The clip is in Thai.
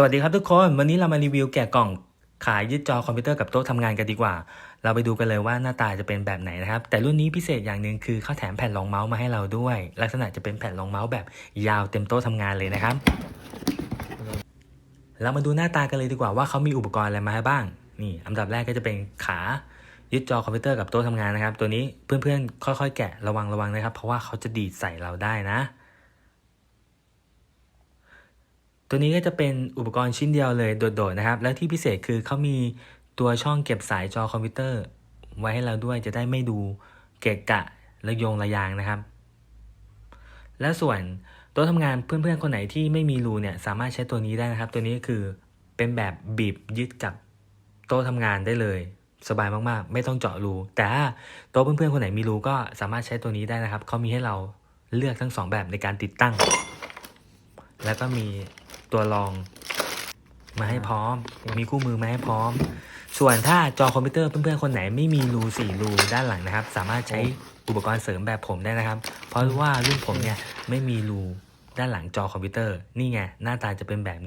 สวัสดีครับทุกคน วันนี้เรามารีวิวแกะกล่องขายยึดจอคอมพิวเตอร์กับโต๊ะทำงานกันดีกว่า เราไปดูกันเลยว่าหน้าตาจะเป็นแบบไหนนะครับ แต่รุ่นนี้พิเศษอย่างหนึ่งคือเขาแถมแผ่นรองเมาส์มาให้เราด้วย ลักษณะจะเป็นแผ่นรองเมาส์แบบยาวเต็มโต๊ะทำงานเลยนะครับ เรามาดูหน้าตากันเลยดีกว่าว่าเขามีอุปกรณ์อะไรมาให้บ้าง นี่อันดับแรกก็จะเป็นขายึดจอคอมพิวเตอร์กับโต๊ะทำงานนะครับ ตัวนี้เพื่อนๆค่อย ๆ แกะระวังระวังนะครับ เพราะว่าเขาจะดีดใส่เราได้นะ ตัวนี้ก็จะเป็นอุปกรณ์ชิ้นเดียวเลยโดดๆนะครับ แล้วที่พิเศษคือเขามีตัวช่องเก็บสายจอคอมพิวเตอร์ ไว้ให้เราด้วยจะได้ไม่ดูเกะกะระยงระยางนะครับ และส่วนโต๊ะทำงานเพื่อนๆคนไหนที่ไม่มีรูเนี่ยสามารถใช้ตัวนี้ได้นะครับ ตัวนี้คือเป็นแบบบีบยึดกับโต๊ะทำงานได้เลย สบายมากๆ ไม่ต้องเจาะรูแต่ถ้าโต๊ะเพื่อนๆคนไหนมีรูก็สามารถใช้ตัวนี้ได้นะครับเขามีให้เราเลือกทั้งสองแบบในการติดตั้ง แล้วก็มี ตัวรองมาให้พร้อม มีคู่มือมาให้พร้อม ส่วนถ้าจอคอมพิวเตอร์เพื่อนๆคนไหนไม่มีรูสี่รูด้านหลังนะครับ สามารถใช้อุปกรณ์เสริมแบบผมได้นะครับ เพราะว่ารุ่นผมเนี่ยไม่มีรูด้านหลังจอคอมพิวเตอร์ นี่ไงหน้าตาจะเป็นแบบนี้